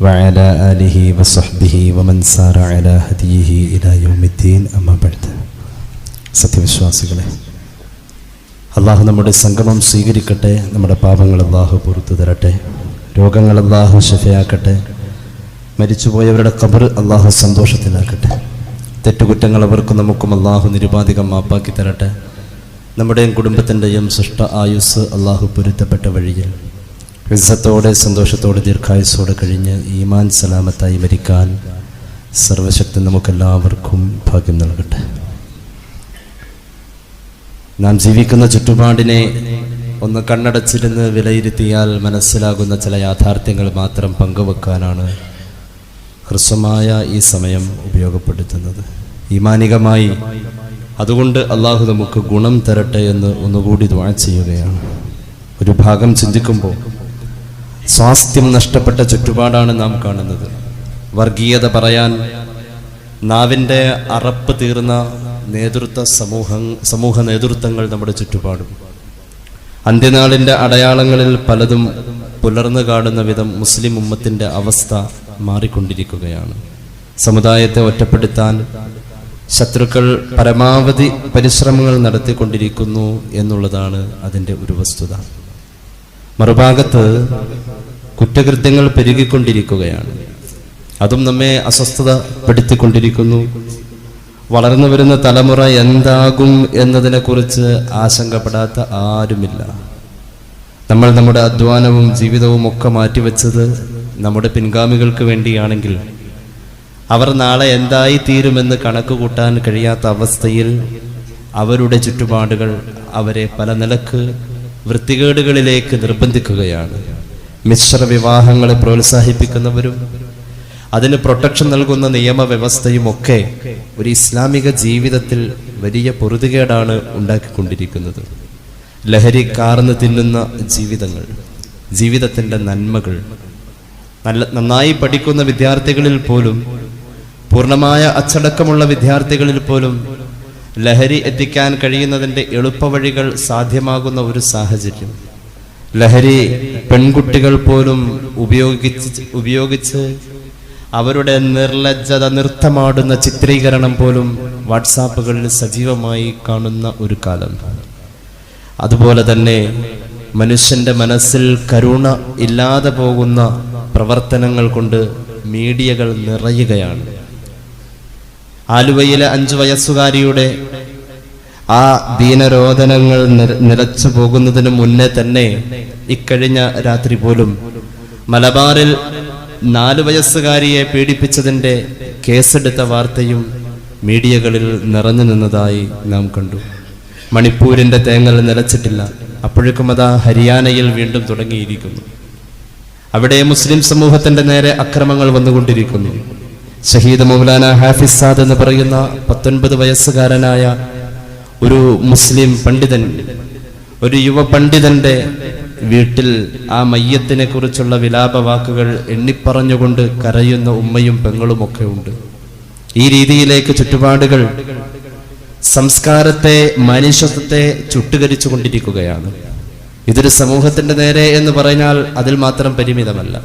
وعلى آله وصحبه ومن سار على هديه إلى يوم الدين أما بعد സത്യവിശ്വാസികളെ അള്ളാഹു നമ്മുടെ സംഗമം സ്വീകരിക്കട്ടെ നമ്മുടെ പാപങ്ങൾ അള്ളാഹു പുറത്തു തരട്ടെ രോഗങ്ങൾ അള്ളാഹു ശഫയാക്കട്ടെ മരിച്ചുപോയവരുടെ കബർ അള്ളാഹു സന്തോഷത്തിലാക്കട്ടെ തെറ്റുകുറ്റങ്ങൾ അവർക്കും നമുക്കും അള്ളാഹു നിരുപാധികം മാപ്പാക്കി തരട്ടെ നമ്മുടെയും കുടുംബത്തിൻ്റെയും സൃഷ്ട ആയുസ് അള്ളാഹു പൊരുത്തപ്പെട്ട വഴിയിൽ വിസത്തോടെ സന്തോഷത്തോടെ ദീർഘായുസോടെ കഴിഞ്ഞ് ഈമാൻ സലാമത്തായി മരിക്കാൻ സർവശക്തി നമുക്കെല്ലാവർക്കും ഭാഗ്യം നൽകട്ടെ. നാം ജീവിക്കുന്ന ചുറ്റുപാടിനെ ഒന്ന് കണ്ണടച്ചിരുന്ന് വിലയിരുത്തിയാൽ മനസ്സിലാകുന്ന ചില യാഥാർത്ഥ്യങ്ങൾ മാത്രം പങ്കുവെക്കാനാണ് ഹ്രസ്വമായ ഈ സമയം ഉപയോഗപ്പെടുത്തുന്നത്. ഈമാനികമായി അതുകൊണ്ട് അള്ളാഹു നമുക്ക് ഗുണം തരട്ടെ എന്ന് ഒന്നുകൂടി ദ്വാ ചെയ്യുകയാണ്. ഒരു ഭാഗം ചിന്തിക്കുമ്പോൾ സ്വാസ്ഥ്യം നഷ്ടപ്പെട്ട ചുറ്റുപാടാണ് നാം കാണുന്നത്. വർഗീയത പറയാൻ നാവിന്റെ അറപ്പ് തീർന്ന നേതൃത്വ സമൂഹ സമൂഹ നേതൃത്വങ്ങൾ നമ്മുടെ ചുറ്റുപാടും. അന്ത്യനാളിന്റെ അടയാളങ്ങളിൽ പലതും പുലർന്നു കാണുന്ന വിധം മുസ്ലിം ഉമ്മത്തിന്റെ അവസ്ഥ മാറിക്കൊണ്ടിരിക്കുകയാണ്. സമുദായത്തെ ഒറ്റപ്പെടുത്താൻ ശത്രുക്കൾ പരമാവധി പരിശ്രമങ്ങൾ നടത്തിക്കൊണ്ടിരിക്കുന്നു എന്നുള്ളതാണ് അതിന്റെ ഒരു വസ്തുത. മറുഭാഗത്ത് കുറ്റകൃത്യങ്ങൾ പെരുകിക്കൊണ്ടിരിക്കുകയാണ്. അതും നമ്മെ അസ്വസ്ഥത പെടുത്തിക്കൊണ്ടിരിക്കുന്നു വളർന്നു വരുന്ന തലമുറ എന്താകും എന്നതിനെക്കുറിച്ച് ആശങ്കപ്പെടാത്ത ആരുമില്ല. നമ്മൾ നമ്മുടെ അധ്വാനവും ജീവിതവും ഒക്കെ മാറ്റിവെച്ചത് നമ്മുടെ പിൻഗാമികൾക്ക് വേണ്ടിയാണെങ്കിൽ അവർ നാളെ എന്തായി തീരുമെന്ന് കണക്ക് കൂട്ടാൻ കഴിയാത്ത അവസ്ഥയിൽ അവരുടെ ചുറ്റുപാടുകൾ അവരെ പല നിലയ്ക്ക് വൃത്തികേടുകളിലേക്ക് നിർബന്ധിക്കുകയാണ്. മിശ്ര വിവാഹങ്ങളെ പ്രോത്സാഹിപ്പിക്കുന്നവരും അതിന് പ്രൊട്ടക്ഷൻ നൽകുന്ന നിയമവ്യവസ്ഥയും ഒക്കെ ഒരു ഇസ്ലാമിക ജീവിതത്തിൽ വലിയ പൊറുതുകേടാണ് ഉണ്ടാക്കിക്കൊണ്ടിരിക്കുന്നത്. ലഹരി കാർന്ന് തിന്നുന്ന ജീവിതങ്ങൾ ജീവിതത്തിന്റെ നന്മകൾ നല്ല നന്നായി പഠിക്കുന്ന വിദ്യാർത്ഥികളിൽ പോലും പൂർണമായ അച്ചടക്കമുള്ള വിദ്യാർത്ഥികളിൽ പോലും ലഹരി എത്തിക്കാൻ കഴിയുന്നതിന്റെ എളുപ്പവഴികൾ സാധ്യമാകുന്ന ഒരു സാഹചര്യം. ലഹരി പെൺകുട്ടികൾ പോലും ഉപയോഗിച്ച് ഉപയോഗിച്ച് അവരുടെ നിർലജ്ജത നൃത്തമാടുന്ന ചിത്രീകരണം പോലും വാട്സാപ്പുകളിൽ സജീവമായി കാണുന്ന ഒരു കാലം. അതുപോലെ തന്നെ മനുഷ്യന്റെ മനസ്സിൽ കരുണ ഇല്ലാതെ പോകുന്ന പ്രവർത്തനങ്ങൾ കൊണ്ട് മീഡിയകൾ നിറയുകയാണ്. ആലുവയിലെ അഞ്ചു വയസ്സുകാരിയുടെ ആ ദീനരോധനങ്ങൾ നിര- നിലച്ചു പോകുന്നതിന് മുന്നേ തന്നെ ഇക്കഴിഞ്ഞ രാത്രി പോലും മലബാറിൽ നാലു വയസ്സുകാരിയെ പീഡിപ്പിച്ചതിന്റെ കേസെടുത്ത വാർത്തയും മീഡിയകളിൽ നിറഞ്ഞു നിന്നതായി നാം കണ്ടു. മണിപ്പൂരിന്റെ തേങ്ങൽ നിലച്ചിട്ടില്ല. അപ്പോഴേക്കും അതാ ഹരിയാനയിൽ വീണ്ടും തുടങ്ങിയിരിക്കുന്നു. അവിടെ മുസ്ലിം സമൂഹത്തിന്റെ നേരെ അക്രമങ്ങൾ വന്നുകൊണ്ടിരിക്കുന്നു. ഷഹീദ് മൗലാന ഹാഫിസ് സാദ് എന്ന് പറയുന്ന പത്തൊൻപത് വയസ്സുകാരനായ ഒരു മുസ്ലിം പണ്ഡിതൻ ഒരു യുവ പണ്ഡിതന്റെ വീട്ടിൽ ആ മയ്യത്തിനെ കുറിച്ചുള്ള വിലാപ വാക്കുകൾ എണ്ണിപ്പറഞ്ഞുകൊണ്ട് കരയുന്ന ഉമ്മയും പെങ്ങളും ഒക്കെ ഉണ്ട്. ഈ രീതിയിലേക്ക് ചുറ്റുപാടുകൾ സംസ്കാരത്തെ മനുഷ്യത്വത്തെ ചുട്ടുകരിച്ചു കൊണ്ടിരിക്കുകയാണ് ഇതൊരു സമൂഹത്തിന്റെ നേരെ എന്ന് പറഞ്ഞാൽ അതിൽ മാത്രം പരിമിതമല്ല.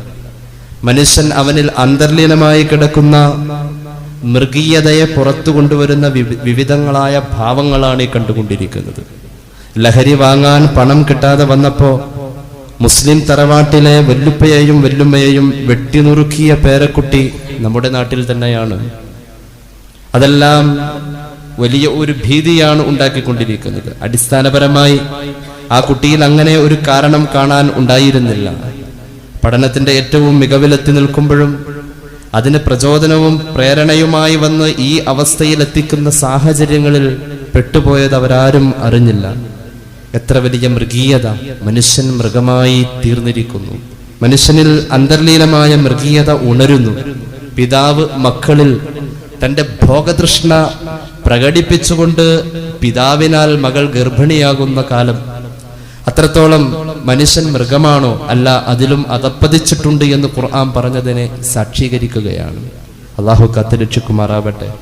മനുഷ്യൻ അവനിൽ അന്തർലീനമായി കിടക്കുന്ന മൃഗീയതയെ പുറത്തു കൊണ്ടുവരുന്ന വിവിധങ്ങളായ ഭാവങ്ങളാണ് ഈ കണ്ടുകൊണ്ടിരിക്കുന്നത്. ലഹരി വാങ്ങാൻ പണം കിട്ടാതെ വന്നപ്പോ മുസ്ലിം തറവാട്ടിലെ വല്ലുപ്പയെയും വല്ലുമ്മയെയും വെട്ടിനുറുക്കിയ പേരക്കുട്ടി നമ്മുടെ നാട്ടിൽ തന്നെയാണ്. അതെല്ലാം വലിയ ഒരു ഭീതിയാണ് ഉണ്ടാക്കിക്കൊണ്ടിരിക്കുന്നത്. അടിസ്ഥാനപരമായി ആ കുട്ടിയിൽ അങ്ങനെ ഒരു കാരണം കാണാൻ ഉണ്ടായിരുന്നില്ല. പഠനത്തിന്റെ ഏറ്റവും മികവിലെത്തി നിൽക്കുമ്പോഴും അതിന് പ്രചോദനവും പ്രേരണയുമായി വന്ന് ഈ അവസ്ഥയിൽ എത്തിക്കുന്ന സാഹചര്യങ്ങളിൽ പെട്ടുപോയത് അവരാരും അറിഞ്ഞില്ല. എത്ര വലിയ മൃഗീയത മനുഷ്യൻ മൃഗമായി തീർന്നിരിക്കുന്നു. മനുഷ്യനിൽ അന്തർലീനമായ മൃഗീയത ഉണരുന്നു. പിതാവ് മക്കളിൽ തന്റെ ഭോഗതൃഷ്ണ പ്രകടിപ്പിച്ചുകൊണ്ട് പിതാവിനാൽ മകൾ ഗർഭിണിയാകുന്ന കാലം അത്രത്തോളം മനുഷ്യൻ മൃഗമാണോ അല്ല അതിലും അതപ്പതിച്ചിട്ടുണ്ട് എന്ന് ഖുർആൻ പറഞ്ഞതിനെ സാക്ഷീകരിക്കുകയാണ്. അള്ളാഹു കാത്തുരക്ഷിക്കുമാറാവട്ടെ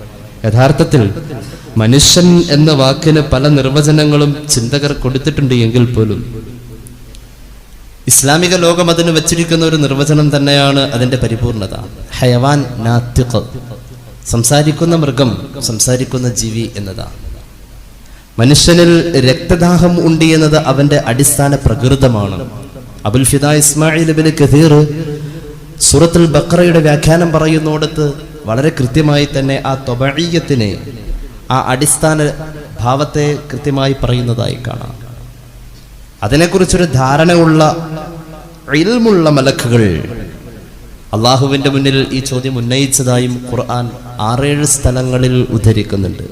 യഥാർത്ഥത്തിൽ മനുഷ്യൻ എന്ന വാക്കിന് പല നിർവചനങ്ങളും ചിന്തകർ കൊടുത്തിട്ടുണ്ട് എങ്കിൽ പോലും ഇസ്ലാമിക ലോകം അതിന് വെച്ചിരിക്കുന്ന ഒരു നിർവചനം തന്നെയാണ് അതിന്റെ പരിപൂർണത. ഹയവാൻ നാത്തിഖ്. സംസാരിക്കുന്ന മൃഗം സംസാരിക്കുന്ന ജീവി എന്നതാണ്. മനുഷ്യനിൽ രക്തദാഹം ഉണ്ട് എന്നത് അവന്റെ അടിസ്ഥാന പ്രകൃതമാണ്. Abul Fida Ismail bin Kathir സൂറത്തുൽ ബക്രയുടെ വ്യാഖ്യാനം പറയുന്നിടത്ത് വളരെ കൃത്യമായി തന്നെ ആ തൊബഴീയത്തിനെ ആ അടിസ്ഥാന ഭാവത്തെ കൃത്യമായി പറയുന്നതായി കാണാം. അതിനെക്കുറിച്ചൊരു ധാരണയുള്ള ഇൽമുള്ള മലക്കുകൾ അള്ളാഹുവിന്റെ മുന്നിൽ ഈ ചോദ്യം ഉന്നയിച്ചതായും ഖുർആൻ ആറേഴ് സ്ഥലങ്ങളിൽ ഉദ്ധരിക്കുന്നുണ്ട്.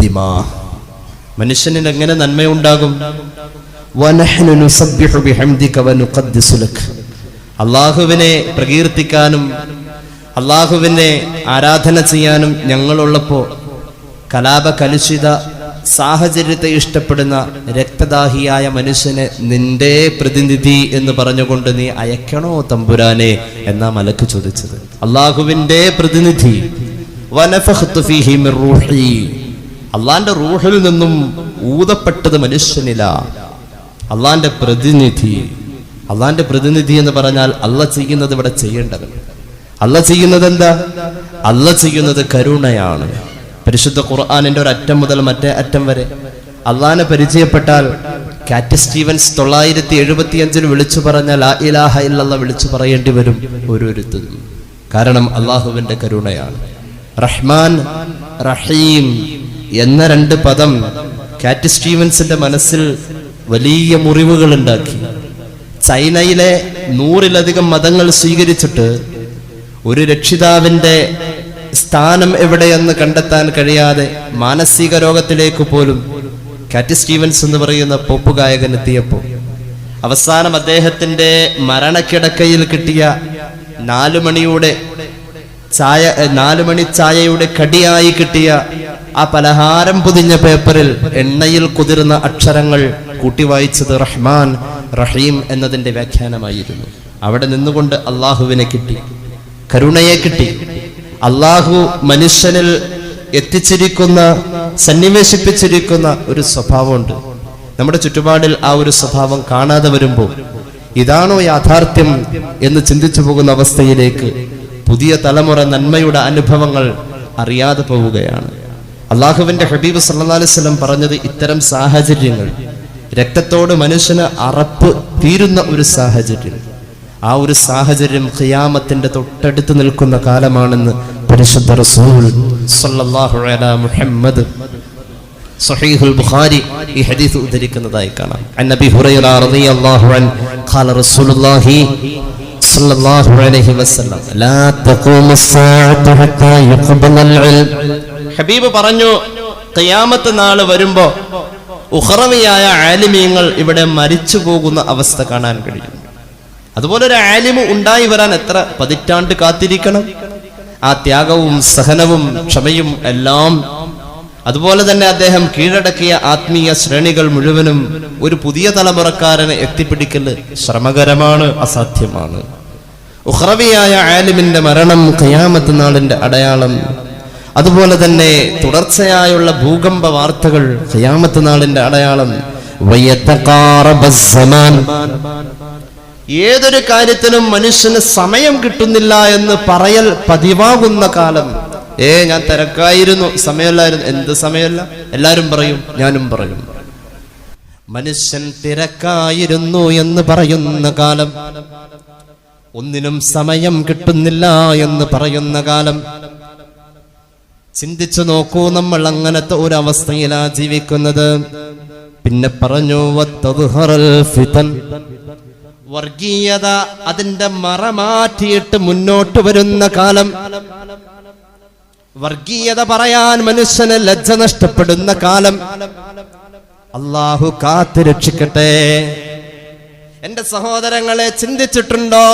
ദിമാ. മനുഷ്യനിൽ എങ്ങനെ നന്മയുണ്ടാകും? അള്ളാഹുവിനെ പ്രകീർത്തിക്കാനും അള്ളാഹുവിനെ ആരാധന ചെയ്യാനും ഞങ്ങളുള്ളപ്പോ കലാപ കലുഷിത സാഹചര്യത്തെ ഇഷ്ടപ്പെടുന്ന രക്തദാഹിയായ മനുഷ്യനെ നിന്റെ പ്രതിനിധി എന്ന് പറഞ്ഞുകൊണ്ട് നീ അയക്കണോ തമ്പുരാനെ എന്നാ മലക്ക് ചോദിച്ചത്. അള്ളാഹുവിന്റെ പ്രതിനിധി. അള്ളാന്റെ റൂഹിൽ നിന്നും ഊതപ്പെട്ടത് മനുഷ്യനില. അള്ളാന്റെ പ്രതിനിധി. അള്ളാന്റെ പ്രതിനിധി എന്ന് പറഞ്ഞാൽ അള്ള ചെയ്യുന്നത് ഇവിടെ ചെയ്യേണ്ടത്. അല്ല ചെയ്യുന്നത് എന്താ? അല്ല ചെയ്യുന്നത് കരുണയാണ്. പരിശുദ്ധ ഖുർആാനിന്റെ ഒരു അറ്റം മുതൽ മറ്റേ അറ്റം വരെ. അള്ളാനെ പരിചയപ്പെട്ടാൽ കാറ്റ് സ്റ്റീവൻസ് തൊള്ളായിരത്തി എഴുപത്തി അഞ്ചിൽ വിളിച്ചു പറഞ്ഞാൽ ഇലാഹ ഇല്ലല്ല വിളിച്ചു പറയേണ്ടി വരും ഓരോരുത്തരും. കാരണം അള്ളാഹുവിന്റെ കരുണയാണ്. റഹ്മാൻ റഹീം എന്ന രണ്ട് പദം കാറ്റ് സ്റ്റീവൻസിന്റെ മനസ്സിൽ വലിയ മുറിവുകൾ ഉണ്ടാക്കി. ചൈനയിലെ നൂറിലധികം മതങ്ങൾ സ്വീകരിച്ചിട്ട് ഒരു രക്ഷിതാവിന്റെ സ്ഥാനം എവിടെയെന്ന് കണ്ടെത്താൻ കഴിയാതെ മാനസിക രോഗത്തിലേക്ക് പോലും കാറ്റ് സ്റ്റീവൻസ് എന്ന് പറയുന്ന പോപ്പ് ഗായകൻ എത്തിയപ്പോൾ അവസാനം അദ്ദേഹത്തിന്റെ മരണക്കിടക്കയിൽ കിട്ടിയ നാലു മണിയുടെ ചായ നാലു മണി ചായയുടെ കടിയായി കിട്ടിയ ആ പലഹാരം പൊതിഞ്ഞ പേപ്പറിൽ എണ്ണയിൽ കുതിർന്ന അക്ഷരങ്ങൾ കൂട്ടി വായിച്ചത് റഹ്മാൻ റഹീം എന്നതിന്റെ വ്യാഖ്യാനമായിരുന്നു. അവിടെ നിന്നുകൊണ്ട് അള്ളാഹുവിനെ കിട്ടി. കരുണയെ കിട്ടി. അള്ളാഹു മനുഷ്യനിൽ എത്തിച്ചിരിക്കുന്ന സന്നിവേശിപ്പിച്ചിരിക്കുന്ന ഒരു സ്വഭാവമുണ്ട്. നമ്മുടെ ചുറ്റുപാടിൽ ആ ഒരു സ്വഭാവം കാണാതെ വരുമ്പോൾ ഇതാണോ യാഥാർത്ഥ്യം എന്ന് ചിന്തിച്ചു പോകുന്ന അവസ്ഥയിലേക്ക് പുതിയ തലമുറ നന്മയുടെ അനുഭവങ്ങൾ അറിയാതെ പോവുകയാണ്. അള്ളാഹുവിന്റെ ഹബീബ് വസല്ലം പറഞ്ഞത് ഇത്തരം സാഹചര്യങ്ങൾ രക്തത്തോട് മനുഷ്യന് അറപ്പ് തീരുന്ന ഒരു സാഹചര്യം. ആ ഒരു സാഹചര്യം ഖിയാമത്തിന്റെ തൊട്ടടുത്ത് നിൽക്കുന്ന കാലമാണെന്ന് പരിശുദ്ധ റസൂൽ മുഹമ്മദ്. സഹീഹുൽ ബുഖാരി ഈ ഹദീസ് ഉദ്ധരിക്കുന്നതായി കാണാം. അൻ നബി ഹുറൈറ റളിയല്ലാഹു അൻ ഖാല റസൂലുള്ളാഹി സല്ലല്ലാഹു അലൈഹി വസല്ലം ലാ തഖൂമു സ്സാഅത്തു ഹത്താ യുഖ്ബലൽ ഇൽം ഹബീബ് പറഞ്ഞു ഖിയാമത്ത് നാൾ വരുമ്പോൾ ഉഖറവിയായ ആലിമീങ്ങൾ ഇവിടെ മരിച്ചു പോകുന്ന അവസ്ഥ കാണാൻ കഴിയും. അതുപോലെ ഒരു ആലിമ് ഉണ്ടായി വരാൻ എത്ര പതിറ്റാണ്ട് കാത്തിരിക്കണം. ആ ത്യാഗവും സഹനവും ക്ഷമയും എല്ലാം. അതുപോലെ തന്നെ അദ്ദേഹം കീഴടക്കിയ ആത്മീയ ശ്രേണികൾ മുഴുവനും ഒരു പുതിയ തലമുറക്കാരനെ എത്തിപ്പിടിക്കൽ ശ്രമകരമാണ് അസാധ്യമാണ്. ഉഹ്റവിയായ ആലിമിന്റെ മരണം കയാമത്ത് നാളിന്റെ അടയാളം. അതുപോലെ തന്നെ തുടർച്ചയായുള്ള ഭൂകമ്പ വാർത്തകൾ കയാമത്ത് നാളിന്റെ അടയാളം. ഏതൊരു കാര്യത്തിനും മനുഷ്യന് സമയം കിട്ടുന്നില്ല എന്ന് പറയൽ പതിവാകുന്ന കാലം. ഏ ഞാൻ തിരക്കായിരുന്നു. സമയമല്ലായിരുന്നു. എന്ത് സമയമല്ല? എല്ലാരും പറയും ഞാനും പറയും. മനുഷ്യൻ തിരക്കായിരുന്നു എന്ന് പറയുന്ന കാലം. ഒന്നിനും സമയം കിട്ടുന്നില്ല എന്ന് പറയുന്ന കാലം. ചിന്തിച്ചു നോക്കൂ നമ്മൾ അങ്ങനത്തെ ഒരു അവസ്ഥയിലാ ജീവിക്കുന്നത്. പിന്നെ പറഞ്ഞു "വത്തദ്ഹറൽ ഫിതൻ." വർഗീയത അതിന്റെ മറ മാറ്റിയിട്ട് മുന്നോട്ട് വരുന്ന കാലം. വർഗീയത പറയാൻ മനുഷ്യന് ലജ്ജ നഷ്ടപ്പെടുന്ന കാലം. അള്ളാഹു കാത്തു രക്ഷിക്കട്ടെ. എന്റെ സഹോദരങ്ങളെ ചിന്തിച്ചിട്ടുണ്ടോ?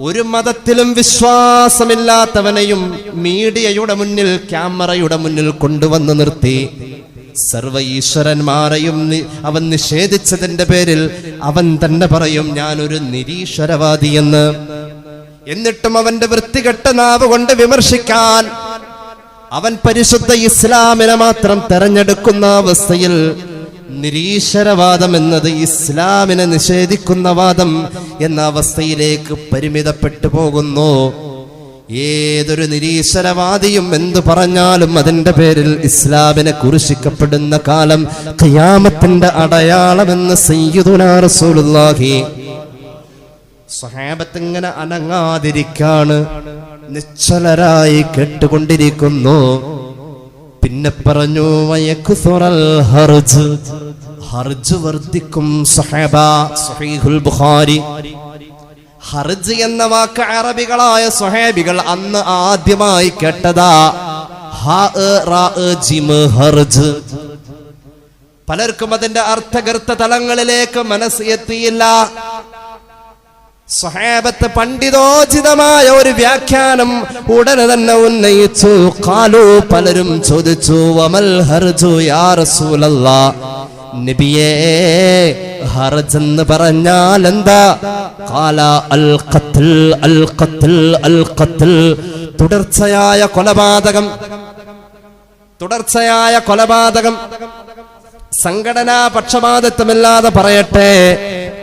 ഒരു മതത്തിലും വിശ്വാസമില്ലാത്തവനെയും മീഡിയയുടെ മുന്നിൽ ക്യാമറയുടെ മുന്നിൽ കൊണ്ടുവന്ന് നിർത്തി. സർവ ഈശ്വരന്മാരെയും അവൻ നിഷേധിച്ചതിന്റെ പേരിൽ അവൻ തന്നെ പറയും ഞാനൊരു നിരീശ്വരവാദിയെന്ന്. എന്നിട്ടും അവന്റെ വൃത്തികെട്ട നാവ് കൊണ്ട് വിമർശിക്കാൻ അവൻ പരിശുദ്ധ ഇസ്ലാമിനെ മാത്രം തെരഞ്ഞെടുക്കുന്ന അവസ്ഥയിൽ നിരീശ്വരവാദം എന്നത് ഇസ്ലാമിനെ നിഷേധിക്കുന്ന വാദം എന്ന അവസ്ഥയിലേക്ക് പരിമിതപ്പെട്ടു പോകുന്നു. ഏതൊരു നിരീശ്വരവാദിയും എന്തു പറഞ്ഞാലും അതിന്റെ പേരിൽ ഇസ്ലാമിനെ കുറിശിക്കപ്പെടുന്ന കാലം ഖിയാമത്തിന്റെ അടയാളമെന്ന് സയ്യിദുനാ റസൂലുള്ളാഹി. സ്വഹാബത്ത് ഇങ്ങനെ അനങ്ങാതിരിക്കാണ്. നിശ്ചലരായി കേട്ടുകൊണ്ടിരിക്കുന്നു. പിന്നെ പറഞ്ഞു ഹർജ്. ഹർജ് വർദ്ധിക്കും സ്വഹാബ സ്വഹീഹുൽ ബുഖാരി. ഹർജ് എന്ന വാക്ക് അറബികളായ സ്വഹാബികൾ അന്ന് ആദ്യമായി കേട്ടതാ. ഹർജ്. പലർക്കും അതിന്റെ അർത്ഥഗർത്ത തലങ്ങളിലേക്ക് മനസ്സ് എത്തിയില്ല. സ്വഹാബത്ത് പണ്ഡിതോചിതമായ ഒരു വ്യാഖ്യാനം ഉടനെ തന്നെ ഉന്നയിച്ചു. കാലു പലരും ചോദിച്ചു വമൽ ഹർജു യാ റസൂലല്ലാ? നബിയേ ഹർജ് എന്ന് പറഞ്ഞാൽ എന്താ കാല അൽ ഖത്ൽ അൽ ഖത്ൽ അൽ ഖത്ൽ തുടർച്ചയായ കൊലപാതകം തുടർച്ചയായ കൊലപാതകം. സംഘടനാ പക്ഷപാതിത്വമില്ലാതെ പറയട്ടെ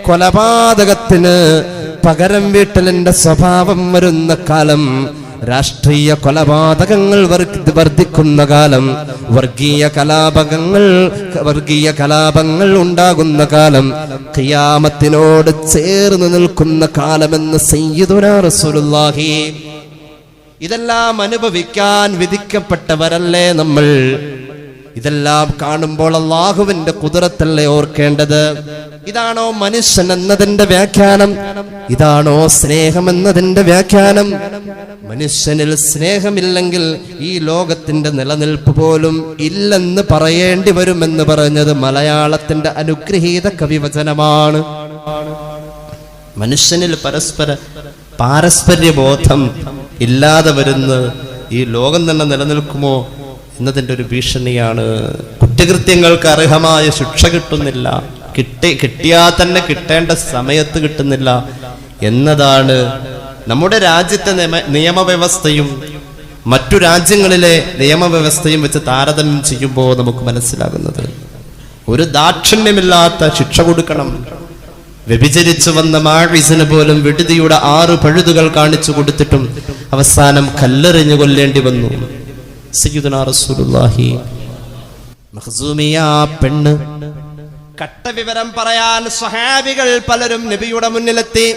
കൊലപാതകത്തിന് പകരം വീട്ടലിന്റെ സ്വഭാവം വരുന്ന കാലം രാഷ്ട്രീയ കൊലപാതകങ്ങൾ വർദ്ധിക്കുന്ന കാലം വർഗീയ കലാപകങ്ങൾ വർഗീയ കലാപങ്ങൾ ഉണ്ടാകുന്ന കാലം ഖിയാമത്തിനോട് ചേർന്ന് നിൽക്കുന്ന കാലമെന്ന് സയ്യിദുനാ ഇതെല്ലാം അനുഭവിക്കാൻ വിധിക്കപ്പെട്ടവരല്ലേ നമ്മൾ? ഇതെല്ലാം കാണുമ്പോൾ അള്ളാഹുവിന്റെ കുതിരത്തല്ലേ ഓർക്കേണ്ടത്? ഇതാണോ മനുഷ്യൻ എന്നതിന്റെ വ്യാഖ്യാനം? ഇതാണോ സ്നേഹം എന്നതിന്റെ വ്യാഖ്യാനം? മനുഷ്യനിൽ സ്നേഹമില്ലെങ്കിൽ ഈ ലോകത്തിന്റെ നിലനിൽപ്പ് പോലും ഇല്ലെന്ന് പറയേണ്ടി വരുമെന്ന് പറഞ്ഞത് മലയാളത്തിന്റെ അനുഗ്രഹീത കവിവചനമാണ്. മനുഷ്യനിൽ പരസ്പര പാരസ്പര്യ ബോധം ഇല്ലാതെ വരുന്ന ഈ ലോകം തന്നെ നിലനിൽക്കുമോ? എന്നതിന്റെ ഒരു ഭീഷണിയാണ്. കുറ്റകൃത്യങ്ങൾക്ക് അർഹമായ ശിക്ഷ കിട്ടുന്നില്ല. കിട്ടി കിട്ടിയാൽ തന്നെ കിട്ടേണ്ട സമയത്ത് കിട്ടുന്നില്ല എന്നതാണ് നമ്മുടെ രാജ്യത്തെ നിയമ നിയമവ്യവസ്ഥയും മറ്റു രാജ്യങ്ങളിലെ നിയമവ്യവസ്ഥയും വെച്ച് താരതമ്യം ചെയ്യുമ്പോൾ നമുക്ക് മനസ്സിലാകുന്നത്. ഒരു ദാക്ഷിണ്യമില്ലാത്ത ശിക്ഷ കൊടുക്കണം. വ്യഭിചരിച്ചു വന്ന മാഴിസിന് പോലും വിടുതിയുടെ ആറ് പഴുതുകൾ കാണിച്ചു കൊടുത്തിട്ടും അവസാനം കല്ലെറിഞ്ഞു കൊല്ലേണ്ടി വന്നു. സയ്യിദുനാ റസൂലുള്ളാഹി. മഖ്സൂമിയ പെണ്ണ്. കട്ടവിവരം പറയാൻ സ്വഹാബികൾ പലരും നബിയുടെ മുന്നിലെത്തി.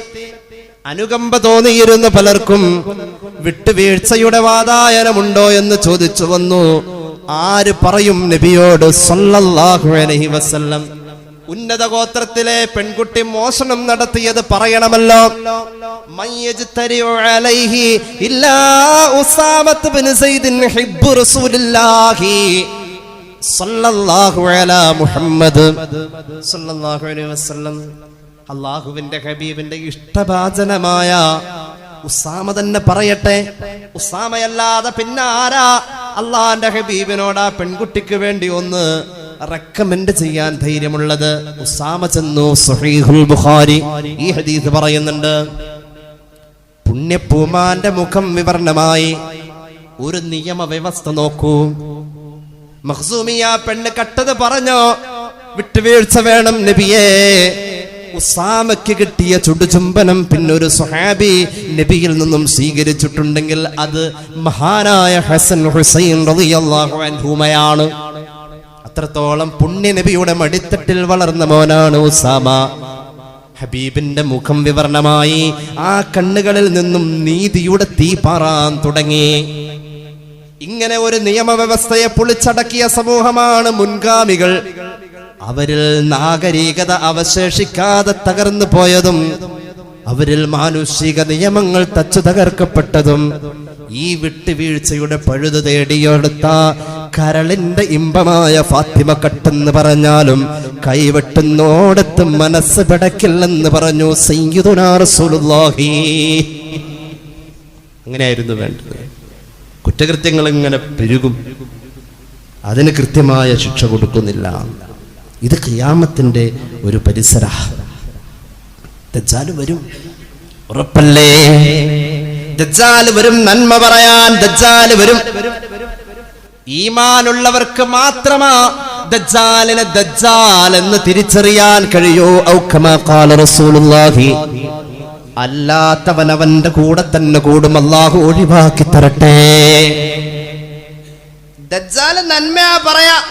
അനുകമ്പ തോന്നിയിരുന്ന പലർക്കും വിട്ടുവീഴ്ചയുടെ വാതായനമുണ്ടോ എന്ന് ചോദിച്ചു വന്നു. ആര് പറയും നബിയോട് സല്ലല്ലാഹു അലൈഹി വസല്ലം? ഉന്നത ഗോത്രത്തിലെ പെൺകുട്ടി മോഷണം നടത്തിയത് പറയണമല്ലോ. അള്ളാഹുവിന്റെ ഹബീബിന്റെ ഇഷ്ടഭാചനമായ ഉസാമ തന്നെ പറയട്ടെ. ഉസാമയല്ലാതെ പിന്നെ ആരാ അള്ളാന്റെ ഹബീബിനോട് ആ പെൺകുട്ടിക്ക് വേണ്ടി ഒന്ന് റെക്കമെൻഡ് ചെയ്യാൻ ധൈര്യമുള്ളത് ഉസാമ ബുഖാരി. ഈ ഹദീസ് പറയുന്നുണ്ട് പുണ്യപ്പൂമാന്റെ മുഖം വിവരണമായി ഒരു നിയമ വ്യവസ്ഥ നോക്കൂ. മഹസൂമിയ പെണ്ണ് കട്ടത് പറഞ്ഞോ? വിട്ടുവീഴ്ച വേണം നബിയേ. ഉസാമയ്ക്ക് കിട്ടിയ ചുടുചുംബനം പിന്നൊരു സുഹാബി നബിയിൽ നിന്നും സ്വീകരിച്ചിട്ടുണ്ടെങ്കിൽ അത് മഹാനായ ഹസൻ ഹുസൈൻ റളിയല്ലാഹു അൻഹുമയാണ്. അത്രത്തോളം പുണ്യ നബിയുടെ മടിത്തട്ടിൽ വളർന്ന മോനാണ് ഉസാമ. ഹബീബിന്റെ മുഖം വിവരണമായി ആ കണ്ണുകളിൽ നിന്നും നീതിയുടെ തീ പാറാൻ തുടങ്ങി. ഇങ്ങനെ ഒരു നിയമവ്യവസ്ഥയെ പൊളിച്ചടക്കിയ സമൂഹമാണ് മുൻഗാമികൾ. അവരിൽ നാഗരികത അവശേഷിക്കാതെ തകർന്നു പോയതും അവരിൽ മാനുഷിക നിയമങ്ങൾ തച്ചു തകർക്കപ്പെട്ടതും ഈ വിട്ടുവീഴ്ചയുടെ പഴുത് തേടിയെടുത്ത കരളിന്റെ ഇമ്പമായ ഫാത്തിമ കട്ടെന്ന് പറഞ്ഞാലും കൈവെട്ടുന്നോടത്ത് മനസ്സ് പിടക്കില്ലെന്ന് പറഞ്ഞു സയ്യിദുനാ റസൂലുള്ളാഹി. അങ്ങനെയായിരുന്നു വേണ്ടത്. കുറ്റകൃത്യങ്ങൾ ഇങ്ങനെ പെരുകും. അതിന് കൃത്യമായ ശിക്ഷ കൊടുക്കുന്നില്ല. ഇത് ഖിയാമത്തിന്റെ ഒരു പരിസര. ദജ്ജാൽ വരും. ഉറപ്പല്ലേ? ദജ്ജാൽ വരും നന്മ പറയാൻ ദജ്ജാൽ വരും. ഈമാനുള്ളവർക്ക് മാത്രമാ ദജ്ജാലിനെ ദജ്ജാൽ എന്ന് തിരിച്ചറിയാൻ കഴിയൂ. റസൂലുള്ളാഹി. അല്ലാത്തവനവന്റെ കൂടെ തന്നെ കൂടും. അല്ലാഹു ഒഴിവാക്കി തരട്ടെ. ദജ്ജാൽ നന്മയാ പറയാ.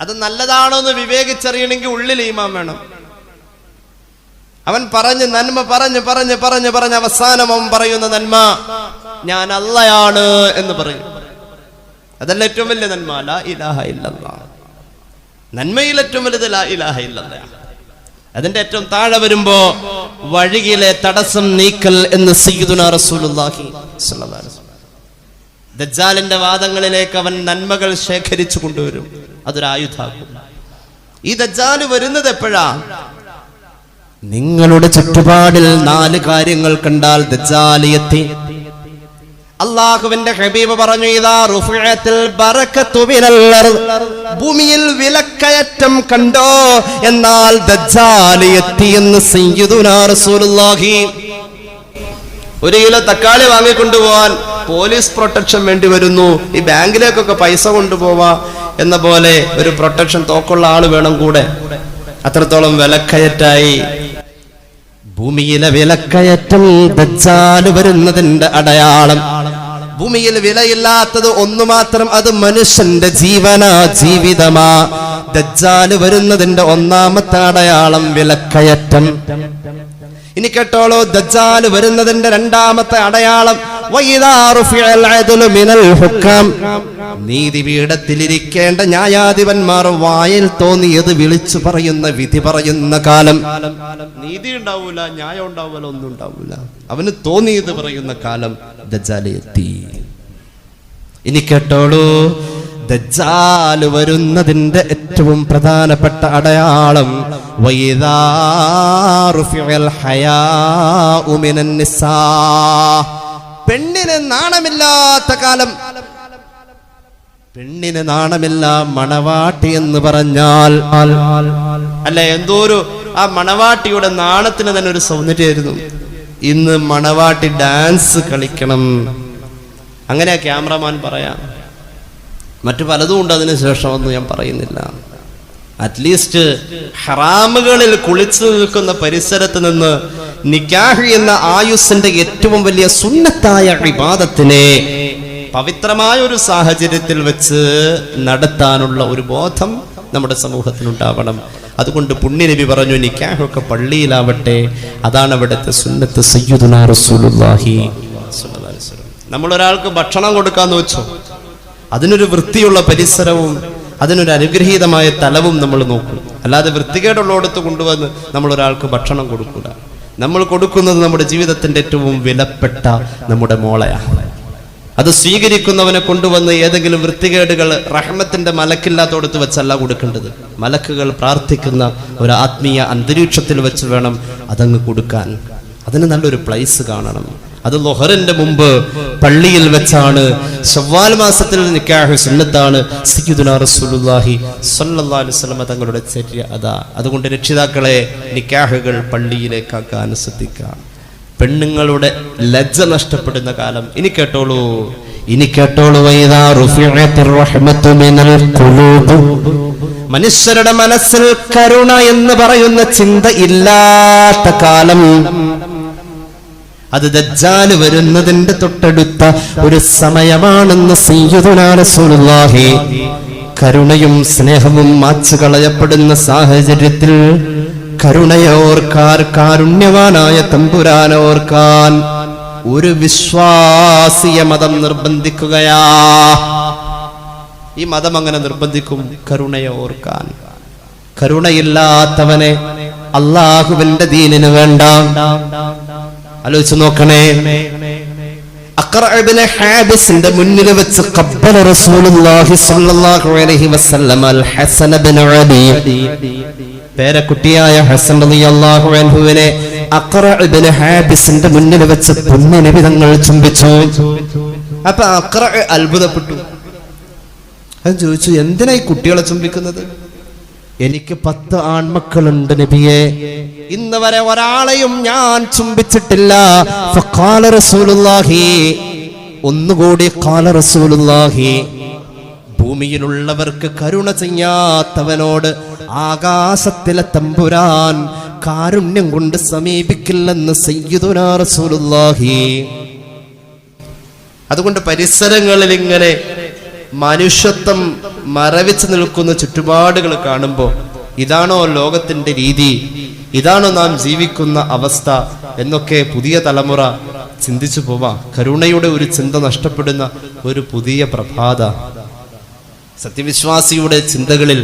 അത് നല്ലതാണോ എന്ന് വിവേകിച്ചറിയണമെങ്കിൽ ഉള്ളിൽ ഈമാൻ വേണം. അവൻ പറഞ്ഞ് നന്മ പറഞ്ഞ് പറഞ്ഞ് പറഞ്ഞ് പറഞ്ഞ്. അവസാനം അവൻ പറയുന്ന നന്മ ഞാൻ അല്ലയാണ് എന്ന് പറയും. അതല്ല ഏറ്റവും വലിയ നന്മ ലാ ഇലാഹ ഇല്ലല്ല നന്മയിൽ ഏറ്റവും വലുത് ലാ ഇലാഹ ഇല്ലല്ല അതിന്റെ ഏറ്റവും താഴെ വരുമ്പോ വഴിയിലെ തടസ്സം നീക്കൽ എന്ന് സയ്യിദുനാ റസൂലുള്ളാഹി ദജ്ജാലിന്റെ വാദങ്ങളിലേക്ക് അവൻ നന്മകൾ ശേഖരിച്ചു കൊണ്ടുവരും. അതൊരു ആയുധാക്കും ഈ ദജ്ജാൽ വരുന്നത് എപ്പോഴാ? നിങ്ങളുടെ ചുറ്റുപാടിൽ നാല് കാര്യങ്ങൾ കണ്ടാൽ ദജ്ജാലിയത്തി അള്ളാഹുവിന്റെ ഹബീബ് പറഞ്ഞു ഇതാ അർദ്. ഭൂമിയിൽ വിലക്കയറ്റം കണ്ടോ? എന്നാൽ ദജ്ജാലിയത്തി എന്ന് റസൂലുള്ളാഹി. ഒരു കിലോ തക്കാളി വാങ്ങിക്കൊണ്ടുപോവാൻ പോലീസ് പ്രൊട്ടക്ഷൻ വേണ്ടി വരുന്നു. ഈ ബാങ്കിലേക്കൊക്കെ പൈസ കൊണ്ടുപോവാ എന്ന പോലെ ഒരു പ്രൊട്ടക്ഷൻ തോക്കുള്ള ആൾ വേണം കൂടെ. അത്രത്തോളം വിലക്കയറ്റായി. ഭൂമിയിലെ വിലക്കയറ്റം ദജ്ജാൽ വരുന്നതിന്റെ അടയാളം. ഭൂമിയിൽ വിലയില്ലാത്തത് ഒന്നു മാത്രം അത് മനുഷ്യന്റെ ജീവനാ ജീവിതമാ. ദജ്ജാൽ വരുന്നതിന്റെ ഒന്നാമത്തെ അടയാളം വിലക്കയറ്റം. ഇനി കേട്ടോളൂ ദജ്ജാൽ വരുന്നതിന്റെ രണ്ടാമത്തെ അടയാളം. മിനൽ നീതിപീഠത്തിലിരിക്കേണ്ട ന്യായാധിപന്മാർ വായിൽ തോന്നിയത് വിളിച്ചു പറയുന്ന വിധി പറയുന്ന കാലം. നീതി ഉണ്ടാവൂല ന്യായം ഉണ്ടാവൂല ഒന്നും ഉണ്ടാവൂല. അവന് തോന്നിയത് പറയുന്ന കാലം ദജാലെത്തി ഇനി കേട്ടോളൂ ദജാൽ വരുന്നതിന്റെ ഏറ്റവും പ്രധാനപ്പെട്ട അടയാളം. പെണ്ണിന് നാണമില്ലാത്ത കാലം. പെണ്ണിന് നാണമില്ല മണവാട്ടി എന്ന് പറഞ്ഞാൽ. അല്ല എന്തോ ഒരു ആ മണവാട്ടിയുടെ നാണത്തിന് തന്നെ ഒരു സൗന്ദര്യമായിരുന്നു. ഇന്ന് മണവാട്ടി ഡാൻസ് കളിക്കണം. അങ്ങനെ ക്യാമറമാൻ പറയാം. മറ്റു പലതും ഉണ്ട് അതിന് ശേഷമൊന്നും ഞാൻ പറയുന്നില്ല. അറ്റ്ലീസ്റ്റ് ഹറാമുകളിൽ കുളിച്ചു നിൽക്കുന്ന പരിസരത്ത് നിന്ന് നിക്കാഹ് എന്ന ആയുസിന്റെ ഏറ്റവും വലിയ സുന്നത്തായ വിവാദത്തിനെ പവിത്രമായ ഒരു സാഹചര്യത്തിൽ വെച്ച് നടത്താനുള്ള ഒരു ബോധം നമ്മുടെ സമൂഹത്തിനുണ്ടാവണം. അതുകൊണ്ട് പുണ്യനബി പറഞ്ഞു നിക്കാഹൊക്കെ പള്ളിയിലാവട്ടെ. അതാണ് അവിടുത്തെ സുന്നത്ത് സയ്യിദുനാ റസൂലുള്ളാഹി. നമ്മൾ ഒരാൾക്ക് ഭക്ഷണം കൊടുക്കാന്ന് വെച്ചോ അതിനൊരു വൃത്തിയുള്ള പരിസരവും അതിനൊരു അനുഗ്രഹീതമായ തലവും നമ്മൾ നോക്കും. അല്ലാതെ വൃത്തികേടുള്ളടത്ത് കൊണ്ടുവന്ന് നമ്മൾ ഒരാൾക്ക് ഭക്ഷണം കൊടുക്കുക നമ്മൾ കൊടുക്കുന്നത് നമ്മുടെ ജീവിതത്തിന്റെ ഏറ്റവും വിലപ്പെട്ട നമ്മുടെ മോളയാണ്. അത് സ്വീകരിക്കുന്നവനെ കൊണ്ടുവന്ന് ഏതെങ്കിലും വൃത്തികേടുകൾ റഹ്മത്തിന്റെ മലക്കില്ലാത്തോടത്ത് വെച്ചല്ല കൊടുക്കേണ്ടത്. മലക്കുകൾ പ്രാർത്ഥിക്കുന്ന ഒരു ആത്മീയ അന്തരീക്ഷത്തിൽ വെച്ച് വേണം അതങ്ങ് കൊടുക്കാൻ. അതിന് നല്ലൊരു പ്ലേസ് കാണണം. അത് ലൊഹറിന്റെ മുമ്പ് പള്ളിയിൽ വെച്ചാണ്. ഷവ്വാൽ മാസത്തിൽ നിക്കാഹ് സുന്നത്താണ്. റസൂലുള്ളാഹി സ്വല്ലല്ലാഹു അലൈഹി വസല്ലം തങ്ങളുടെ ചര്യ അതാ. അതുകൊണ്ട് രക്ഷിതാക്കളെ നിക്കാഹുകൾ പള്ളിയിലേക്കാക്കാൻ ശ്രദ്ധിക്കാം. പെണ്ണുങ്ങളുടെ ലജ്ജ നഷ്ടപ്പെടുന്ന കാലം. ഇനി കേട്ടോളൂ. ഇനി കേട്ടോളൂ. മനുഷ്യരുടെ മനസ്സിൽ കരുണ എന്ന് പറയുന്ന ചിന്ത ഇല്ലാത്ത കാലം. അത് ദജ്ജാൽ വരുന്നതിന്റെ തൊട്ടടുത്ത ഒരു സമയമാണെന്ന് സയ്യിദുനാ റസൂലുള്ളാഹി. കരുണയും സ്നേഹവും മാച്ചു കളയപ്പെടുന്ന സാഹചര്യത്തിൽ കരുണയോർക്കാർ കാരുണ്യവാനായ തമ്പുരാനോർക്കാൻ ഒരു വിശ്വാസിയ മതം നിർബന്ധിക്കുകയാ. ഈ മതം അങ്ങനെ നിർബന്ധിക്കും കരുണയെ ഓർക്കാൻ കരുണയില്ലാത്തവനെ അള്ളാഹുവിന്റെ ദീനിന് വേണ്ട. ആലോചിച്ചു നോക്കണേ. ഹാബിസിന്റെ മുന്നിൽ വെച്ച് റസൂലുള്ളാഹി സ്വല്ലല്ലാഹു അലൈഹി വസല്ലം അൽ ഹസൻ അലി പേരക്കുട്ടിയായ ഹസൻ അള്ളാഹുവിനെ അൻഹുവിനെ അഖ്റഇബ്നു ഹാബിസിന്റെ മുന്നിൽ വെച്ച് പുണ്യനിമിതങ്ങൾ ചുംബിച്ചു. അപ്പൊ അക്ര അത്ഭുതപ്പെട്ടു. അത് ചോദിച്ചു എന്തിനാ ഈ കുട്ടികളെ ചുംബിക്കുന്നത്? എനിക്ക് പത്ത് ആൺമക്കളുണ്ട് നബിയെ. ഇന്ന് വരെ ഒരാളെയും ഞാൻ ചുംബിച്ചിട്ടില്ല. ഒന്നുകൂടി കാല റസൂലുള്ളാഹി. ഭൂമിയിലുള്ളവർക്ക് കരുണ ചെയ്യാത്തവനോട് ആകാശത്തിലെ തമ്പുരാൻ കാരുണ്യം കൊണ്ട് സമീപിക്കില്ലെന്ന് സയ്യിദുനാ റസൂലുള്ളാഹി. അതുകൊണ്ട് പരിസരങ്ങളിൽ ഇങ്ങനെ മനുഷ്യത്വം മറവിച്ചു നിൽക്കുന്ന ചുറ്റുപാടുകൾ കാണുമ്പോൾ ഇതാണോ ലോകത്തിന്റെ രീതി? ഇതാണോ നാം ജീവിക്കുന്ന അവസ്ഥ? എന്നൊക്കെ പുതിയ തലമുറ ചിന്തിച്ചു പോവാം. കരുണയുടെ ഒരു ചിന്ത നഷ്ടപ്പെടുന്ന ഒരു പുതിയ പ്രഭാത. സത്യവിശ്വാസിയുടെ ചിന്തകളിൽ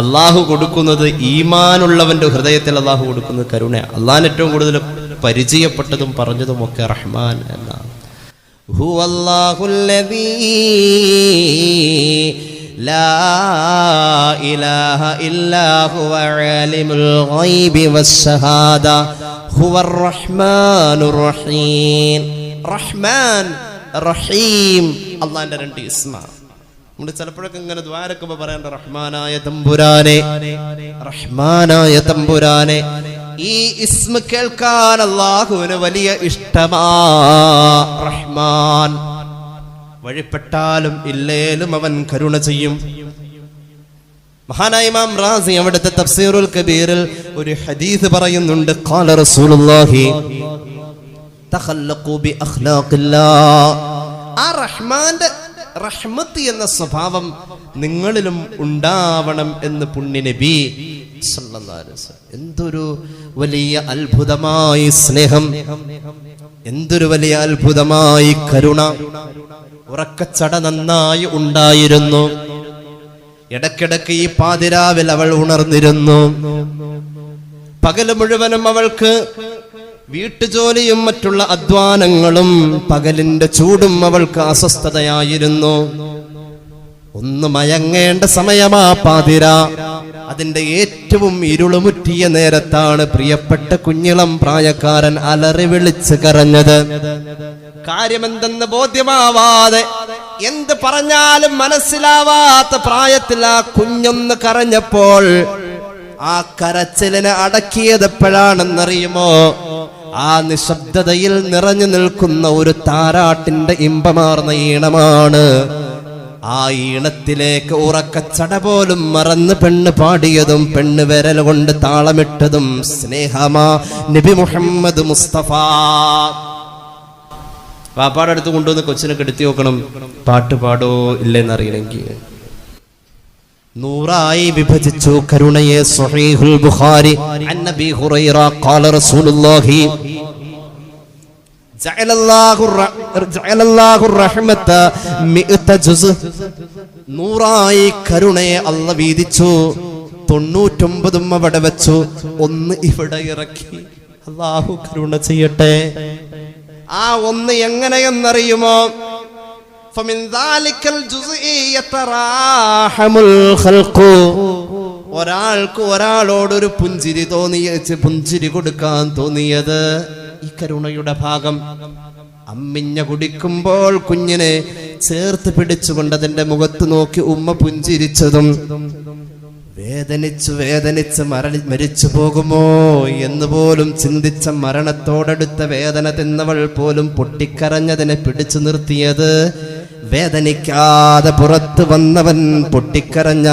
അള്ളാഹു കൊടുക്കുന്നത് ഈമാനുള്ളവന്റെ ഹൃദയത്തിൽ അള്ളാഹു കൊടുക്കുന്നത് കരുണ അള്ളാൻ ഏറ്റവും കൂടുതൽ പരിചയപ്പെട്ടതും പറഞ്ഞതും ഒക്കെ റഹ്മാൻ എന്നാണ് هو الله الذي لا إله إلا هو عالم الغيب والشهادة هو الرحمن الرحيم റഹ്മാൻ റഹീം അള്ളാന്റെ രണ്ട് ഇസ്മ നമ്മൾ ചിലപ്പോഴൊക്കെ ഇങ്ങനെ ദ്വാരക്കുമ്പോ പറയണ്ട റഹ്മാനായ തമ്പുരാനെ റഹ്മാനായ തമ്പുരാനെ ഈ ഇസ്മ കേൾക്കാൻ അള്ളാഹുവിന് വലിയ ഇഷ്ടമാ റഹ്മാൻ. വഴിപ്പെട്ടാലും ഇല്ലേലും അവൻ കരുണ ചെയ്യും. മഹാനായ ഇമാം റാസി അവിടുത്തെ തഫ്സീറുൽ കബീറിൽ ഒരു ഹദീസ് പറയുന്നുണ്ട് ഖാല റസൂലുള്ളാഹി തഖല്ലഖു ബി അഖ്ലാഖില്ലാ. ആ റഹ്മാന്റെ റഹ്മത്ത് എന്ന സ്വഭാവം നിങ്ങളിലും ഉണ്ടാവണം എന്ന് പുണ്യനബി. എന്തൊരു വലിയ അത്ഭുതമായി സ്നേഹം. എന്തൊരു വലിയ അത്ഭുതമായി കരുണ. ഉറക്കച്ചട നന്നായി ഉണ്ടായിരുന്നു. ഇടക്കിടക്ക് ഈ പാതിരാവിൽ അവൾ ഉണർന്നിരുന്നു. പകൽ മുഴുവനും അവൾക്ക് വീട്ടുജോലിയും മറ്റുള്ള അധ്വാനങ്ങളും പകലിന്റെ ചൂടും അവൾക്ക് അസ്വസ്ഥതയായിരുന്നു. ഒന്ന് മയങ്ങേണ്ട സമയമാ പാതിര. അതിന്റെ ഏറ്റവും ഇരുളുമുറ്റിയ നേരത്താണ് പ്രിയപ്പെട്ട കുഞ്ഞിളം പ്രായക്കാരൻ അലറി വിളിച്ച് കരഞ്ഞത്. കാര്യമെന്തെന്ന് ബോധ്യമാവാതെ എന്ത് പറഞ്ഞാലും മനസ്സിലാവാത്ത പ്രായത്തിൽ ആ കുഞ്ഞൊന്ന് കരഞ്ഞപ്പോൾ ആ കരച്ചിലിനെ അടക്കിയത് എപ്പോഴാണെന്നറിയുമോ? ആ നിശബ്ദതയിൽ നിറഞ്ഞു നിൽക്കുന്ന ഒരു താരാട്ടിന്റെ ഇമ്പമാർന്ന ഈണമാണ്. ആ ഈണത്തിലേക്ക് ഉറക്കച്ചട പോലും മറന്ന് പെണ്ണ് പാടിയതും പെണ്ണ് വിരൽ കൊണ്ട് താളമിട്ടതും സ്നേഹമാ നബി മുഹമ്മദ് മുസ്തഫ. പാപ്പാടെ അടുത്ത് കൊണ്ടുവന്ന് കൊച്ചിനെ കെടുത്തി നോക്കണം. പാട്ട് പാടോ ഇല്ലെന്നറിയണമെങ്കിൽ. നൂറായി വിഭജിച്ചു. കരുണയെ സ്വഹീഹുൽ ബുഖാരി അൻ നബി ഹുറൈറ ഖാല റസൂലുള്ളാഹി. നൂറായി കരുണയെ അല്ല വീതിച്ചു. തൊണ്ണൂറ്റൊമ്പതും അവിടെ വെച്ചു. ഒന്ന് ഇവിടെ ഇറക്കി. അള്ളാഹു കരുണ ചെയ്യട്ടെ. ആ ഒന്ന് എങ്ങനെയെന്നറിയുമോ? فمن ذلك الجزء يتراحم الخلق ഒരാൾക്ക് ഒരാളോട് ഒരു പുഞ്ചിരി തോന്നിയ പുഞ്ചിരി കൊടുക്കാൻ തോന്നിയത് ഈ കരുണയുടെ ഭാഗം അമ്മിഞ്ഞ കുടിക്കുമ്പോൾ കുഞ്ഞിനെ ചേർത്ത് പിടിച്ചുകൊണ്ട് അതിന്റെ മുഖത്ത് നോക്കി ഉമ്മ പുഞ്ചിരിച്ചതും വേദനിച്ചു വേദനിച്ച് മരണി മരിച്ചു പോകുമോ എന്ന് പോലും ചിന്തിച്ച മരണത്തോടടുത്ത വേദന തിന്നവൾ പോലും പൊട്ടിക്കരഞ്ഞതിനെ പിടിച്ചു നിർത്തിയത് വേദനിക്കാതെ പുറത്തു വന്നവൻ പൊട്ടിക്കരഞ്ഞ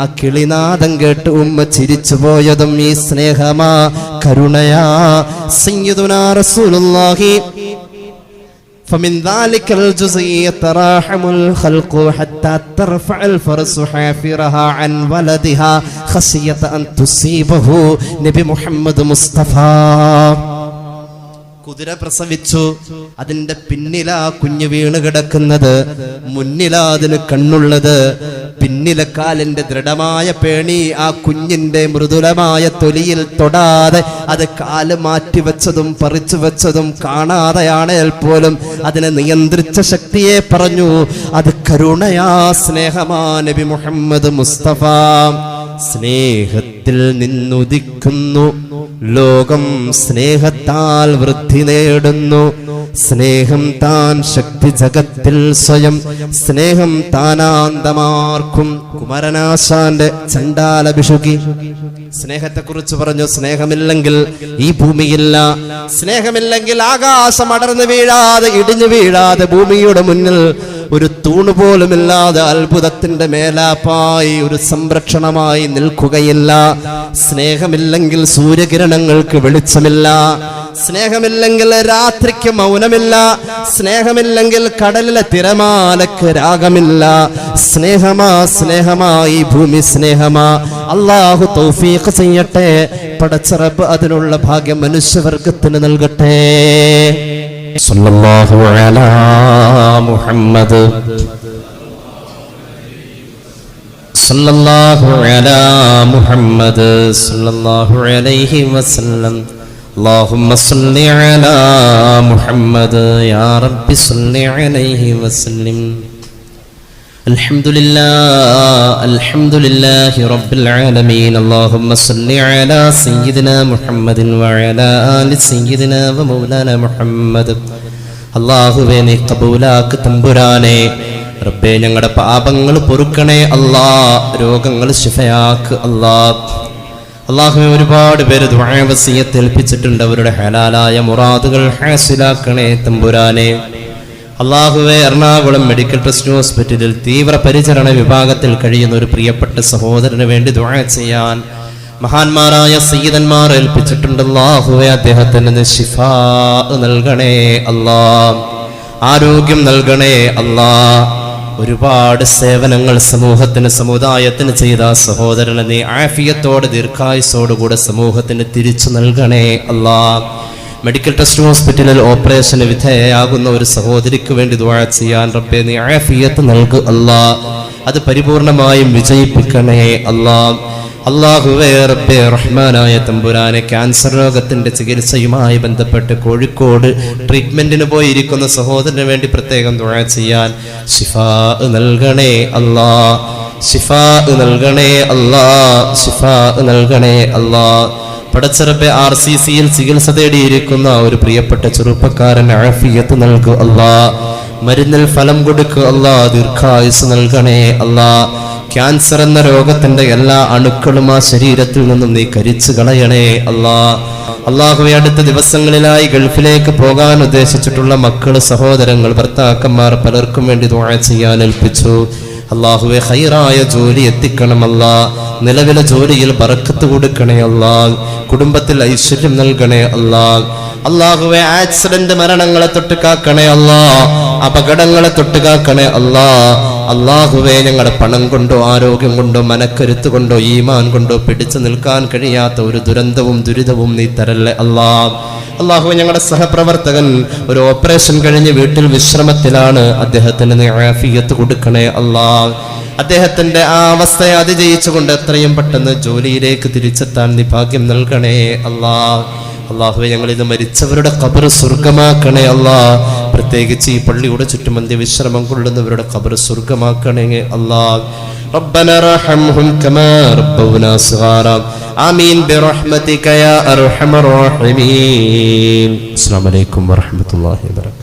ആ കിളിനാദം കേട്ട് ഉമ്മ ചിരിച്ചു പോയതും ഈ സ്നേഹമാ കരുണയാ സയ്യിദുനാ റസൂലുള്ളാഹി فمن ذلك الجزء يتراحم الخلق حتى ترفع الفرس حافرها عن ولدها خشية أن تصيبه നബി മുഹമ്മദ് മുസ്തഫ കുതിര പ്രസവിച്ചു. അതിന്റെ പിന്നിലാ കുഞ്ഞു വീണ് കിടക്കുന്നത്. മുന്നിലാ അതിന് കണ്ണുള്ളത്. പിന്നിലെ കാലിന്റെ ദൃഢമായ പേണി ആ കുഞ്ഞിന്റെ മൃദുലമായ തൊലിയിൽ തൊടാതെ അത് കാൽ മാറ്റിവെച്ചതും പറിച്ചു വെച്ചതും കാണാതെയാണേൽ പോലും അതിനെ നിയന്ത്രിച്ച ശക്തിയെ പറഞ്ഞു. അത് കരുണയാ സ്നേഹമാ നബി മുഹമ്മദ് മുസ്തഫ. സ്നേഹത്തിൽ നിന്നുദിക്കുന്നു. ലോകം സ്നേഹത്താൽ വൃദ്ധി നേടുന്നു. സ്നേഹം താൻ ശക്തി ജഗത്തിൽ സ്വയം. സ്നേഹം താനാന്തമാർക്കും. കുമരനാശാന്റെ ചണ്ടാല ബിഷുകി സ്നേഹത്തെ കുറിച്ച് പറഞ്ഞു സ്നേഹമില്ലെങ്കിൽ ഈ ഭൂമിയില്ല. സ്നേഹമില്ലെങ്കിൽ ആകാശം അടർന്നു വീഴാതെ ഇടിഞ്ഞു വീഴാതെ ഭൂമിയുടെ മുന്നിൽ ഒരു തൂണ് പോലുമില്ലാതെ അത്ഭുതത്തിന്റെ മേലാപ്പായി ഒരു സംരക്ഷണമായി നിൽക്കുകയില്ല. സ്നേഹമില്ലെങ്കിൽ സൂര്യകിരണങ്ങൾക്ക് വെളിച്ചമില്ല. സ്നേഹമില്ലെങ്കിൽ രാത്രിക്ക് മൗനമില്ല. സ്നേഹമില്ലെങ്കിൽ കടലിലെ തിരമാലക്ക് രാഗമില്ല. സ്നേഹമാ സ്നേഹമായി ഭൂമി സ്നേഹമാ. അള്ളാഹു തൗഫീഖ് ചെയ്യട്ടെ. പടച്ചറബ് അതിനുള്ള ഭാഗ്യം മനുഷ്യവർഗത്തിന് നൽകട്ടെ. സല്ലല്ലാഹു അലാ മുഹമ്മദ് സല്ലല്ലാഹു അലാ മുഹമ്മദ് സല്ലല്ലാഹു അലൈഹി വസല്ലം اللهم صل على محمد يا رب صل عليه وسلم الحمد لله الحمد لله رب العالمين اللهم صل على سيدنا محمد وعلى آل سيدنا ومولانا محمد അള്ളാഹുവെ നീ കബൂലാക്ക് തമ്പുരാനെ റബ്ബേ ഞങ്ങളുടെ പാപങ്ങൾ പൊറുക്കണേ അല്ലാ രോഗങ്ങൾ ശിഫയാക്ക് അല്ലാ അള്ളാഹുവെ ഒരുപാട് പേര് ദ്വായവസീയത്ത് ഏൽപ്പിച്ചിട്ടുണ്ട് അവരുടെ ഹലാലായ മുറാദുകൾ ഹാസിലാക്കണേ തമ്പുരാനെ അള്ളാഹുവെ എറണാകുളം മെഡിക്കൽ ട്രസ്റ്റ് ഹോസ്പിറ്റലിൽ തീവ്രപരിചരണ വിഭാഗത്തിൽ കഴിയുന്ന ഒരു പ്രിയപ്പെട്ട സഹോദരന് വേണ്ടി ദുആ ചെയ്യാൻ മഹാന്മാരായ സയ്യിദന്മാർ ഏൽപ്പിച്ചിട്ടുണ്ട്. അള്ളാഹുവെ അദ്ദേഹത്തിന് ശിഫാ നൽകണേ അല്ലാ. ആരോഗ്യം നൽകണേ അല്ലാ. ഒരുപാട് സേവനങ്ങൾ സമൂഹത്തിന് സമുദായത്തിന് ചെയ്ത സഹോദരനെ നീ ആഫിയത്തോടെ ദീർഘായുസോടുകൂടെ സമൂഹത്തിന് തിരിച്ചു നൽകണേ അല്ലാ. മെഡിക്കൽ ടെസ്റ്റ് ഹോസ്പിറ്റലിൽ ഓപ്പറേഷന് വിധേയയാകുന്ന ഒരു സഹോദരിക്ക് വേണ്ടി ദുആ ചെയ്യാൻ റബ്ബെ നീ ആഫിയത്ത് നൽകു അല്ലാ. അത് പരിപൂർണമായും വിജയിപ്പിക്കണേ അല്ലാ. അള്ളാഹുവേ റബ്ബെ റഹ്മാനായ തമ്പുരാനെ ക്യാൻസർ രോഗത്തിന്റെ ചികിത്സയുമായി ബന്ധപ്പെട്ട് കോഴിക്കോട് ട്രീറ്റ്മെന്റിന് പോയിരിക്കുന്ന സഹോദരന് വേണ്ടി പ്രത്യേകം ദുആ ചെയ്യാൻ ഷിഫാ നൽകണേ അല്ലാ. ഷിഫാ നൽകണേ അല്ലാ. ഷിഫാ നൽകണേ അല്ലാ. പടച്ചിറപ്പെ ആർ സി സിയിൽ ചികിത്സ തേടിയിരിക്കുന്ന ഒരു പ്രിയപ്പെട്ട ചെറുപ്പക്കാരൻ ആഫിയത്ത് നൽകു അല്ലാ. മരുന്നിൽ ഫലം കൊടുക്കു അല്ലാ. ദീർഘായുസ് നൽകണേ അല്ലാ. ക്യാൻസർ എന്ന രോഗത്തിന്റെ എല്ലാ അണുക്കളും ആ ശരീരത്തിൽ നിന്നും നീ കരിച്ചു കളയണേ അല്ലാ. അള്ളാഹുവെ അടുത്ത ദിവസങ്ങളിലായി ഗൾഫിലേക്ക് പോകാൻ ഉദ്ദേശിച്ചിട്ടുള്ള മക്കൾ സഹോദരങ്ങൾ ഭർത്താക്കന്മാർ പലർക്കും വേണ്ടി ദുആ ചെയ്യാൻ ഏൽപ്പിച്ചു. അള്ളാഹുവെ ഹൈറായ ജോലി എത്തിക്കണമല്ല നിലവിലെ ജോലിയിൽ പറക്കത്ത് കൊടുക്കണേ അല്ലാ. കുടുംബത്തിൽ ഐശ്വര്യം നൽകണേ അല്ലാ. അള്ളാഹുവെ ആക്സിഡന്റ് മരണങ്ങളെ തൊട്ട് കാക്കണേ അല്ലാ. അപകടങ്ങളെ തൊട്ട് കാക്കണേ അല്ലാ. അള്ളാഹുവെ ഞങ്ങളുടെ പണം കൊണ്ടോ ആരോഗ്യം കൊണ്ടോ മനക്കരുത്ത് കൊണ്ടോ ഈമാൻ കൊണ്ടോ പിടിച്ചു നിൽക്കാൻ കഴിയാത്ത ഒരു ദുരന്തവും ദുരിതവും നീ തരല്ലേ അള്ളാ അള്ളാഹു ഞങ്ങളുടെ സഹപ്രവർത്തകൻ ഒരു ഓപ്പറേഷൻ കഴിഞ്ഞ് വീട്ടിൽ വിശ്രമത്തിലാണ്. അദ്ദേഹത്തിന് ആഫിയത്ത് കൊടുക്കണേ അള്ളാ അദ്ദേഹത്തിന്റെ ആ അവസ്ഥയെ അതിജയിച്ചുകൊണ്ട് എത്രയും പെട്ടെന്ന് ജോലിയിലേക്ക് തിരിച്ചെത്താൻ നീ ഭാഗ്യം നൽകണേ അല്ലാ. അള്ളാഹുവെ ഞങ്ങൾ ഇത് മരിച്ചവരുടെ ഖബർ സ്വർഗമാക്കണേ അല്ലാ പ്രത്യേകിച്ച് ഈ പള്ളിയുടെ ചുറ്റുമന്തി വിശ്രമം കൊള്ളുന്നവരുടെ ഖബർ സ്വർഗമാക്കണേ അല്ലാ ربنا ارحمهم كما ربونا صغارا آمين برحمتك يا أرحم الراحمين السلام عليكم ورحمة الله وبركاته